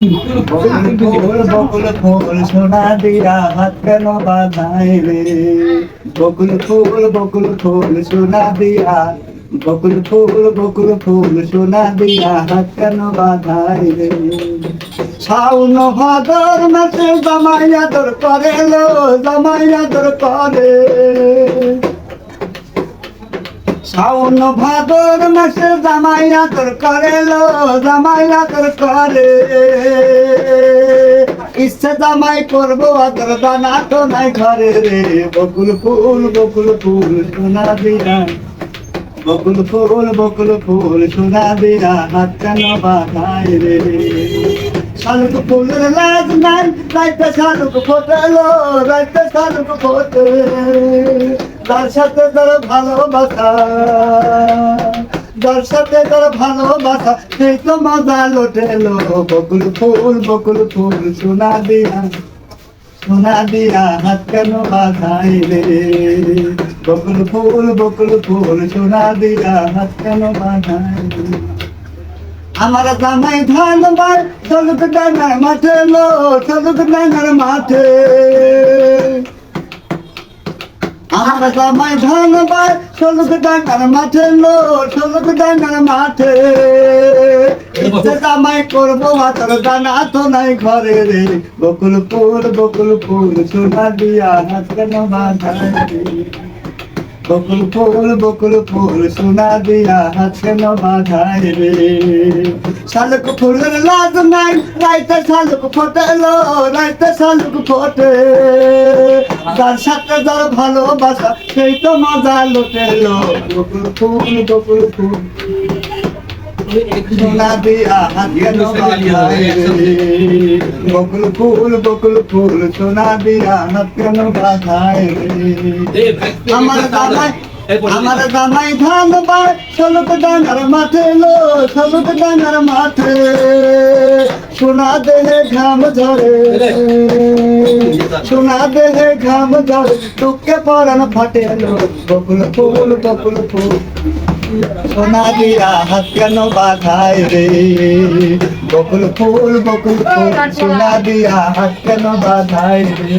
বকুল বকুল ফুল সোনা দিয়া হাত কেন বাঁধাই রে বকুল ফুল বকুল ফুল সোনা দিয়া বকুল ফুল বকুল ফুল সোনা দিয়া হাত কেন বাঁধাই রে শাউন ভাদর মাসে জামাই আদর করে লো জামাই আদর করে শাওন ভাদর মাসে জামাইরা তোর করে লো জামাইরা তোর করে ইচ্ছে জামাই করব আদর দানা তো নাই ঘরে রে। বকুল ফুল বকুল ফুল সোনা দিরা বকুল ফুল বকুল ফুল সোনা দিরা হাত কেন বাঁধাই রে। শালুক ফুলের লাজ নাই রাইতে শালুক ফোটালো রাইতে শালুক ফোটে। যার সাথে যার ভালোবাসা যার সাথে যার ভালোবাসা। সেই তো মজা লোটেলো বকুল ফুল বকুল ফুল সোনা দিয়া সোনা দিয়া হাত কেন বাঁধাই রে বকুল ফুল বকুল ফুল সোনা দিয়া হাত কেন বাঁধাই আমার জামাই ধান বার, চলুক ডাঙার মাঠে লো, চলুক ডাঙার মাঠে। আমার জামাই ধান বার চলুক ডাঙার মাঠে লো চলুক ডাঙ্গার মাঠে জামাই করব হাতের দানা তো নাই ঘরে রে বকুল বকুলপুর বকুল ফুল সোনা দিয়া হাত কেন বাঁধাই রে বকুল ফুল বকুল ফুল সোনা দিয়া হাতে না বাঁধাই রে। শালুক ফুলের লাজ নাই, রাইতে শালুক ফোটেলো, রাইতে শালুক ফোটে। তার সাথে যার ভালোবাসা, সেই তো মজা লুটেলো। বকুল ফুল বকুল ফুল সোনা দিয়া হাত কেন বাঁধাই রে বকুল ফুল বকুল ফুল সোনা দিয়া হাত কেন বাঁধাই রে আমার দামাই আমার দামাই ধান পায় চলুক ডাঙার মাঠে লো চলুক ডাঙার মাঠে সোনা দেহে ঘাম ঝরে সোনা দেহে ঘাম ঝরে টুকে পরান ফাটে লো বকুল ফুল বকুল ফুল সোনা দিয়া হাত কেন বাধায় রে। বকুল ফুল বকুল ফুল সোনা দিয়া হাত কেন বাধায় রে।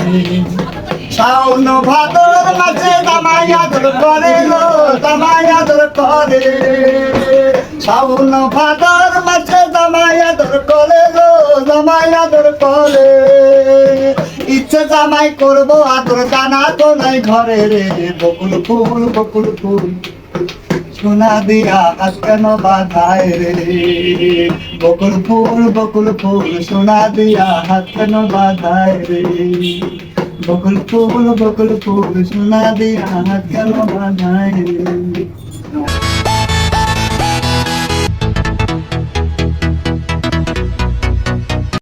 শাওন ভাদর মাঝে করে করে শাওন ভাদর মাঝে করে আদর করে ইচ্ছে জামাই করব আদর জানা তো নাই ঘরে রে। বকুল ফুল বকুল ফুল। সোনা দিয়া হাত কেন বাধায় রে? বকুল ফুল বকুল ফুল সোনা দিয়া হাত কেন বাধায় রে? বকুল ফুল বকুল ফুল সোনা দিয়া হাত কেন বাধায় রে?